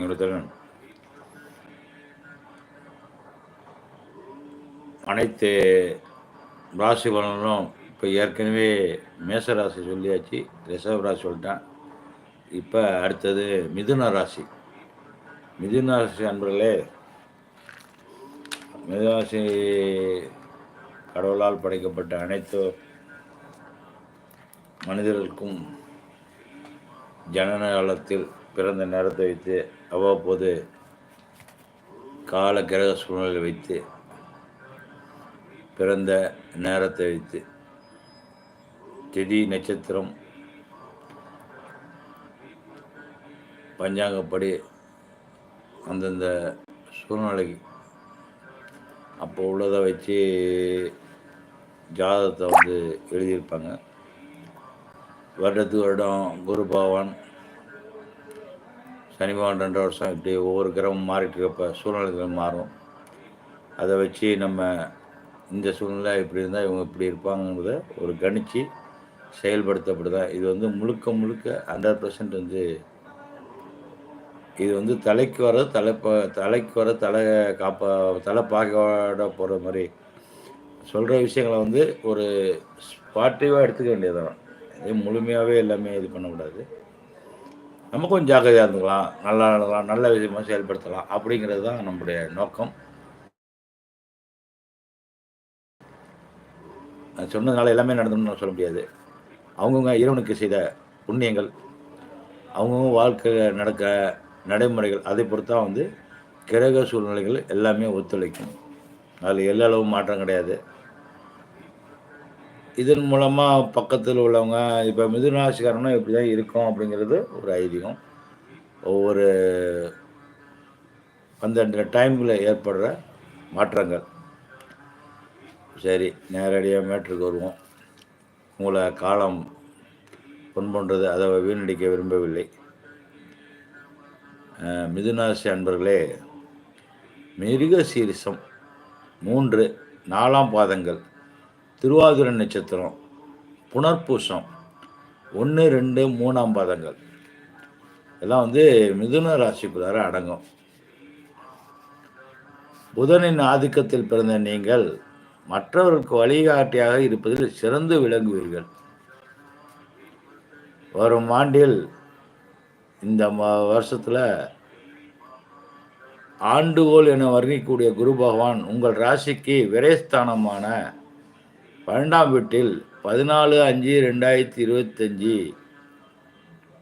எங்களுடன் அனைத்து ராசி பலனும் இப்போ ஏற்கனவே மேச ராசி சொல்லியாச்சு ரிசர்வ் ராசி சொல்லிட்டேன். இப்போ அடுத்தது மிதுன ராசி. மிதுன ராசி அன்பர்களே மிதுன ராசி கடவுளால் படைக்கப்பட்ட அனைத்து மனிதர்களுக்கும் ஜனன காலத்தில் பிறந்த நேரத்தை வைத்து அவ்வப்போது கால கிரக சூழ்நிலை வைத்து பிறந்த நேரத்தை வைத்து திதி நட்சத்திரம் பஞ்சாங்கப்படி அந்தந்த சூழ்நிலைக்கு அப்போ உள்ளதை வச்சு ஜாதகத்தை வந்து எழுதியிருப்பாங்க. வருடத்துக்கு வருடம் குரு பகவான் சனி பகவான் ரெண்டு வருஷம் இப்படி ஒவ்வொரு கிரகம் மாறிட்டு இருக்கப்ப சூழ்நிலைகள் மாறும். அதை வச்சு நம்ம இந்த சூழ்நிலை இப்படி இருந்தால் இவங்க இப்படி இருப்பாங்கிறத ஒரு கணித்து செயல்படுத்தப்படுதான் இது வந்து முழுக்க முழுக்க ஹண்ட்ரட் பர்சன்ட் வந்து இது வந்து தலைக்கு வர தலை தலைக்கு வர தலை காப்பா தலை பாக்கோட போகிற மாதிரி சொல்கிற விஷயங்களை வந்து ஒரு ஸ்பாட்டிவாக எடுத்துக்க வேண்டியதான் இது முழுமையாகவே எல்லாமே இது பண்ணக்கூடாது. நம்ம கொஞ்சம் ஜாக்கிரதையாக இருந்துக்கலாம். நல்லா இருக்கலாம் நல்ல விதமாக செயல்படுத்தலாம். அப்படிங்கிறது தான் நம்முடைய நோக்கம். சொன்னதுனால எல்லாமே நடந்தணும்னு சொல்ல முடியாது. அவங்கவுங்க இறைவனுக்கு செய்த புண்ணியங்கள் அவங்கவுங்க வாழ்க்கையில் நடக்க நடைமுறைகள் அதை பொறுத்தா வந்து கிரக சூழ்நிலைகள் எல்லாமே ஒத்துழைக்கும். அதில் எல்லா அளவும் மாற்றம் கிடையாது. இதன் மூலமாக பக்கத்தில் உள்ளவங்க இப்போ மிதுனராசிக்காரனும் இப்படி தான் இருக்கும் அப்படிங்கிறது ஒரு ஐதீகம். ஒவ்வொரு அந்தந்த டைமில் ஏற்படுற மாற்றங்கள். சரி நேரடியாக மேட்ருக்கு வருவோம். உங்களை காலம் புண்பொன்றது அதை வீணடிக்க விரும்பவில்லை. மிதுனாசி அன்பர்களே மிருக சீரிசம் மூன்று நாலாம் பாதங்கள். திருவாதிரை நட்சத்திரம் புனர்பூசம் ஒன்று ரெண்டு மூணாம் பாதங்கள். இதெல்லாம் வந்து மிதுன ராசிக்குள்ளார அடங்கும். புதனின் ஆதிக்கத்தில் பிறந்த நீங்கள் மற்றவர்களுக்கு வழிகாட்டியாக இருப்பதில் சிறந்து விளங்குவீர்கள். வரும் ஆண்டில் இந்த வருஷத்தில் ஆண்டுகோல் என வர்ணிக்கக்கூடிய குரு பகவான் உங்கள் ராசிக்கு விரைஸ்தானமான பன்னெண்டாம் வீட்டில் பதினாலு அஞ்சு ரெண்டாயிரத்தி இருபத்தஞ்சி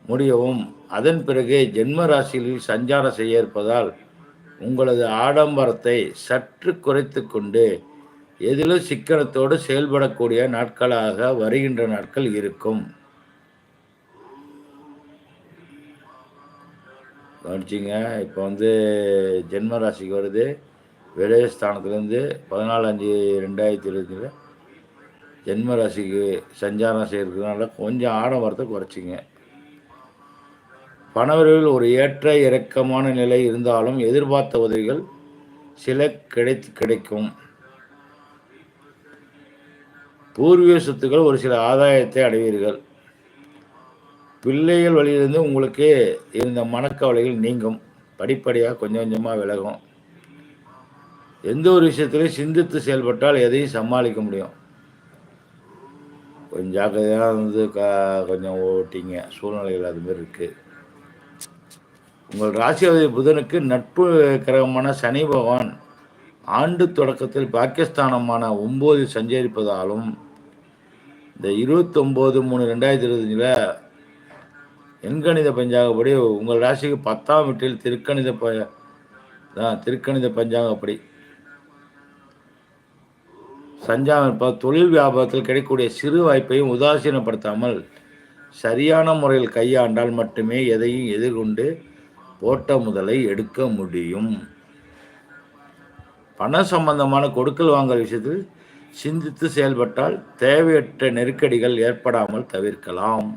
முடியவும் அதன் பிறகு ஜென்ம ராசிகளில் சஞ்சாரம் செய்ய இருப்பதால் உங்களது ஆடம்பரத்தை சற்று குறைத்து கொண்டு எதிலும் சிக்கனத்தோடு செயல்படக்கூடிய நாட்களாக வருகின்ற நாட்கள் இருக்கும். கவனிச்சிங்க இப்போ வந்து ஜென்ம ராசிக்கு வருது. விரயஸ்தானத்துலேருந்து பதினாலு அஞ்சு ரெண்டாயிரத்தி இருபத்தி ஜென்ம ராசிக்கு சஞ்சாரம் செய்கிறதுனால கொஞ்சம் ஆடம்பரத்தை குறைச்சிங்க. பணவரில் ஒரு ஏற்ற இறக்கமான நிலை இருந்தாலும் எதிர்பார்த்த உதவிகள் சில கிடைத்து கிடைக்கும். பூர்வீக சொத்துக்கள் ஒரு சில ஆதாயத்தை அடைவீர்கள். பிள்ளைகள் வழியிலிருந்து உங்களுக்கு இருந்த மனக்கவலைகள் நீங்கும். படிப்படியாக கொஞ்சம் கொஞ்சமாக விலகும். எந்த ஒரு விஷயத்திலையும் சிந்தித்து செயல்பட்டால் எதையும் சமாளிக்க முடியும். கொஞ்சம் ஜாக்கிரதையாக வந்து கா கொஞ்சம் ஓட்டிங்க. சூழ்நிலைகள் அதுமாரி இருக்குது உங்கள் ராசியாதி புதனுக்கு நட்பு கிரகமான சனி பகவான் ஆண்டு தொடக்கத்தில் பாகிஸ்தானமான ஒம்பது சஞ்சரிப்பதாலும் இந்த இருபத்தொம்போது மூணு ரெண்டாயிரத்தி இருபத்தஞ்சில் எண்கணித பஞ்சாங்கப்படி உங்கள் ராசிக்கு பத்தாம் வீட்டில் திருக்கணித ப தான் திருக்கணித பஞ்சாங்கப்படி சஞ்சாரம் தொழில் வியாபாரத்தில் கிடைக்கக்கூடிய சிறு வாய்ப்பையும் உதாசீனப்படுத்தாமல் சரியான முறையில் கையாண்டால் மட்டுமே எதையும் எதிர்கொண்டு போட்ட முதலை எடுக்க முடியும். பண சம்பந்தமான கொடுக்கல் வாங்கல் விஷயத்தில் சிந்தித்து செயல்பட்டால் தேவையற்ற நெருக்கடிகள் ஏற்படாமல் தவிர்க்கலாம்.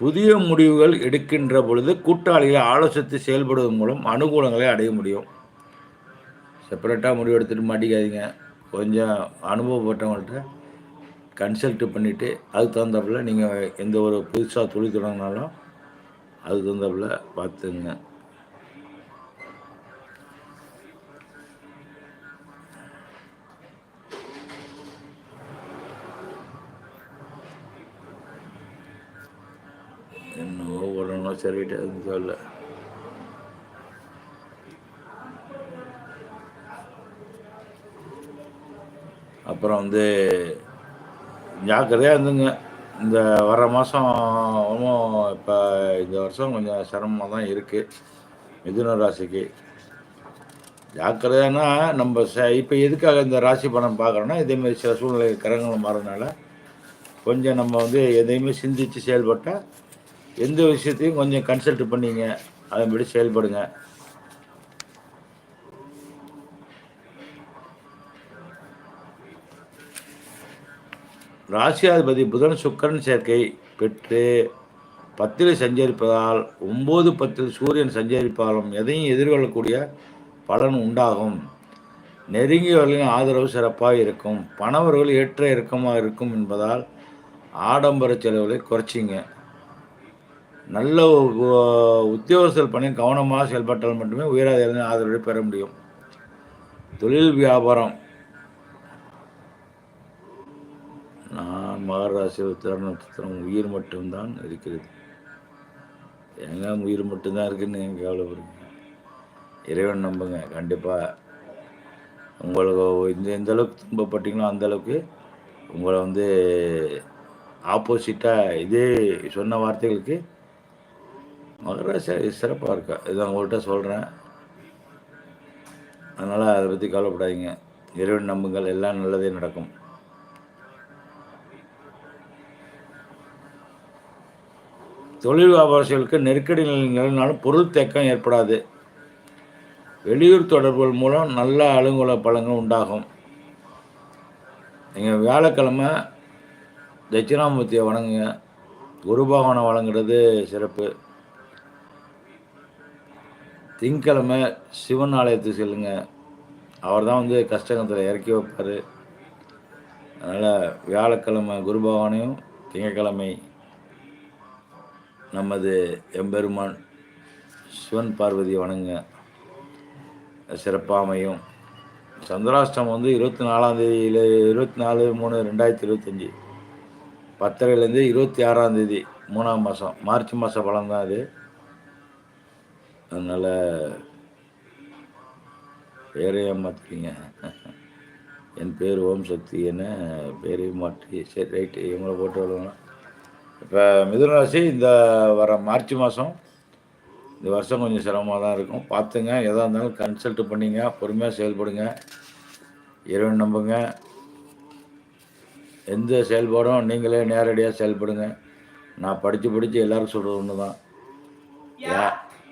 புதிய முடிவுகள் எடுக்கின்ற பொழுது கூட்டாளிகளை ஆலோசித்து செயல்படுவதன் மூலம் அனுகூலங்களை அடைய முடியும். செப்பரேட்டாக முடிவு எடுத்துகிட்டு மாட்டிக்காதீங்க. கொஞ்சம் அனுபவப்பட்டவங்கள்ட்ட கன்சல்ட்டு பண்ணிவிட்டு அதுக்கு தகுந்தாப்பில் நீங்கள் எந்த ஒரு புதுசாக தொழில் தொடங்கினாலும் அதுக்கு தகுந்தாப்பில் பார்த்துங்க என்ன ஒவ்வொரு சரிட்டு அது சொல்ல அப்புறம் வந்து ஜாக்கிரதையாக இருந்துங்க. இந்த வர மாதம் இப்போ இந்த வருஷம் கொஞ்சம் சிரமமாக தான் இருக்குது மிதுன ராசிக்கு. ஜாக்கிரதையானா நம்ம ச இப்போ எதுக்காக இந்த ராசி பணம் பார்க்குறோன்னா இதேமாரி சில சூழ்நிலை கிரகங்கள் மாறதுனால கொஞ்சம் நம்ம வந்து எதையுமே சிந்தித்து செயல்பட்டால் எந்த விஷயத்தையும் கொஞ்சம் கன்சல்ட் பண்ணிங்க. அதன்படி செயல்படுங்க. ராசியாதிபதி புதன் சுக்கரன் சேர்க்கை பெற்று பத்தில் சஞ்சரிப்பதால் ஒம்பது பத்தில் சூரியன் சஞ்சரிப்பாலும் எதையும் எதிர்கொள்ளக்கூடிய பலன் உண்டாகும். நெருங்கியவர்களின் ஆதரவு சிறப்பாக இருக்கும். பணவர்கள் ஏற்ற இறக்கமாக இருக்கும் என்பதால் ஆடம்பர செலவுகளை குறைச்சிங்க. நல்ல உத்தியோகஸ்தல் பணி கவனமாக செயல்பட்டால் மட்டுமே உயராதிகளின் ஆதரவை பெற முடியும். தொழில் வியாபாரம் நான் மகராசி உத்திர நட்சத்திரம் உயிர் மட்டும்தான் இருக்கிறது. எங்க உயிர் மட்டும்தான் இருக்குன்னு எங்கள் கவலைப்படுங்க இறைவன் நம்புங்க கண்டிப்பாக உங்களுக்கு இந்த எந்த அளவுக்கு துன்பப்பட்டீங்களோ அந்த அளவுக்கு உங்களை வந்து ஆப்போசிட்டாக இதே சொன்ன வார்த்தைகளுக்கு மகராசி சிறப்பாக இருக்கா? இதை உங்கள்கிட்ட சொல்கிறேன் அதனால் அதை பற்றி கவலைப்படாதீங்க. இறைவன் நம்புங்கள் எல்லாம் நல்லதே நடக்கும். தொழில் வியாபாரிகளுக்கு நெருக்கடி நிலை நிலைனாலும் பொருள் தேக்கம் ஏற்படாது. வெளியூர் தொடர்புகள் மூலம் நல்ல அலுங்குல பழங்கள் உண்டாகும். நீங்கள் வியாழக்கிழமை தட்சிணாமூர்த்தியை வணங்குங்க. குரு பகவானை வழங்குறது சிறப்பு. திங்கக்கிழமை சிவன் ஆலயத்துக்கு செல்லுங்க. அவர் தான் வந்து கஷ்டகத்தில் இறக்கி வைப்பார். அதனால் வியாழக்கிழமை குரு பகவானையும் திங்கக்கிழமை நமது எம்பெருமான் சிவன் பார்வதி வணங்க சிறப்பாக அமையும் சந்திராஷ்டம் வந்து இருபத்தி நாலாம் தேதியில் இருபத்தி நாலு மூணு ரெண்டாயிரத்தி இருபத்தஞ்சி. பத்தரைலேருந்து இருபத்தி ஆறாம் தேதி மூணாம் மாதம் மார்ச் மாத பழம் தான் அது. அதனால் பேரையும் மாற்றுறீங்க என் பேர் ஓம் சக்தி என்ன பேரையும் மாற்றி சரி ரைட்டு இவங்களை போட்டு வருவாங்க இப்போ மிதுனராசி இந்த வர மார்ச் மாதம் இந்த வருஷம் கொஞ்சம் சிரமமாக தான் இருக்கும். பார்த்துங்க எதாக இருந்தாலும் கன்சல்ட் பண்ணிங்க பொறுமையாக செயல்படுங்க. இறைவன் நம்புங்க. எந்த செயல்பாடும் நீங்களே நேரடியாக செயல்படுங்க. நான் படித்து படித்து எல்லோரும் சொல்கிறது ஒன்று தான் யா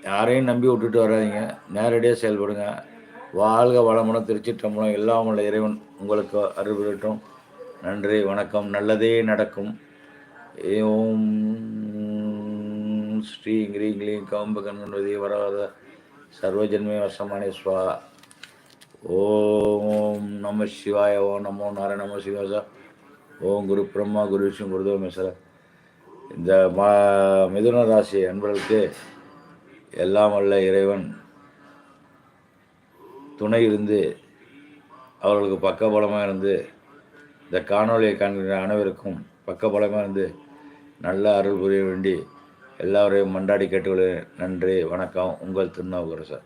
யாரையும் நம்பி விட்டுட்டு வராதிங்க. நேரடியாக செயல்படுங்க. வாழ்க வளமுடன் திருச்சிற்றம்பலம் எல்லாம் உள்ள இறைவன் உங்களுக்கு அருள்படட்டும் நன்றி வணக்கம். நல்லதே நடக்கும். ஓம் ஸ்ரீ கிரீ க்ளீம் கம்பகன்வதி வராத சர்வஜன்மே வசமானே ஸ்வா. ஓம் நம சிவாய ஓம் நமோ நார நம சிவாசா ஓம் குரு பிரம்மா குரு விஷ்ணு குருதோ மேசர இந்த மா மிதுன ராசி அன்பர்களுக்கு எல்லாம் வல்ல இறைவன் துணை இருந்து அவர்களுக்கு பக்கபலமாக இருந்து இந்த காணொலியை காண்கின்ற அனைவருக்கும் பக்கபலமாக இருந்து நல்ல அருள் புரிய வேண்டி எல்லாரையும் மண்டாடி கேட்டுக்கொள்கிறேன். நன்றி வணக்கம். உங்கள் திருநாவுக்கரசர்.